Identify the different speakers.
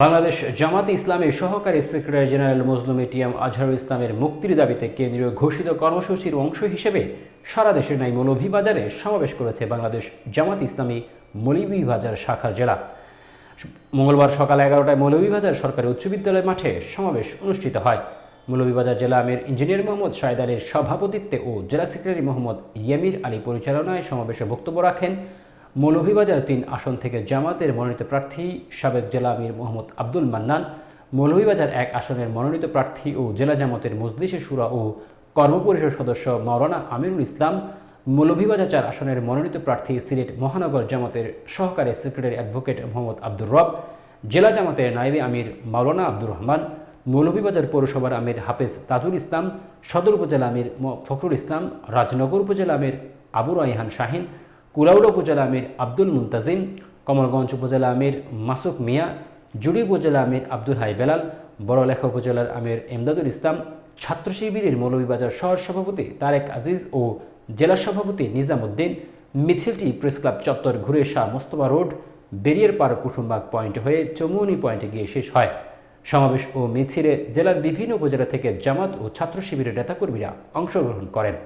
Speaker 1: বাংলাদেশ জামাতে ইসলামের সহকারী সেক্রেটারি জেনারেল মজলুম এটিএম আজহারুল ইসলামের মুক্তির দাবিতে কেন্দ্রীয় ঘোষিত কর্মসূচির অংশ হিসেবে সারা দেশের নাই মৌলভীবাজারে সমাবেশ করেছে বাংলাদেশ জামাত ইসলামী মৌলভীবাজার শাখার জেলা। মঙ্গলবার সকাল এগারোটায় মৌলভীবাজার সরকারি উচ্চ বিদ্যালয় মাঠে সমাবেশ অনুষ্ঠিত হয়। মৌলভীবাজার জেলা আমির ইঞ্জিনিয়ার মোহাম্মদ শাহেদ আলীর সভাপতিত্বে ও জেলা সেক্রেটারি মোহাম্মদ ইয়ামির আলী পরিচালনায় সমাবেশে বক্তব্য রাখেন মৌলভীবাজার তিন আসন থেকে জামাতের মনোনীত প্রার্থী সাবেক জেলা আমির মোহাম্মদ আব্দুল মান্নান, মৌলভীবাজার এক আসনের মনোনীত প্রার্থী ও জেলা জামাতের মজলিসে সুরা ও কর্মপরিষদ সদস্য মাওলানা আমিরুল ইসলাম, মৌলভীবাজার চার আসনের মনোনীত প্রার্থী সিলেট মহানগর জামাতের সহকারী সেক্রেটারি অ্যাডভোকেট মোহাম্মদ আব্দুর রব, জেলা জামাতের নায়েবে আমির মাওলানা আব্দুর রহমান, মৌলভীবাজার পৌরসভার আমির হাফেজ তাজুল ইসলাম, সদর উপজেলা আমির ফখরুল ইসলাম, রাজনগর উপজেলা আমির আবু রাইহান শাহিন কুলাউড়া উপজেলা আমির আব্দুল মুন্তাজিম, কমলগঞ্জ উপজেলা আমির মাসুক মিয়া, জুড়ি উপজেলা আমির আব্দুল হাই বেলাল, বড়লেখা উপজেলার আমির এমদাদুল ইসলাম, ছাত্র শিবিরের মৌলভীবাজার শহর সভাপতি তারেক আজিজ ও জেলা সভাপতি নিজামুদ্দিন মিছিলটি প্রেস ক্লাব চত্বর ঘুরে শাহ মোস্তফা রোড, বেরিয়ার পার কুসুমবাগ পয়েন্ট হয়ে চৌমুহনী পয়েন্টে গিয়ে শেষ হয়। সমাবেশ ও মিছিলে জেলার বিভিন্ন উপজেলা থেকে জামাত ও ছাত্র শিবিরের নেতাকর্মীরা অংশগ্রহণ করেন।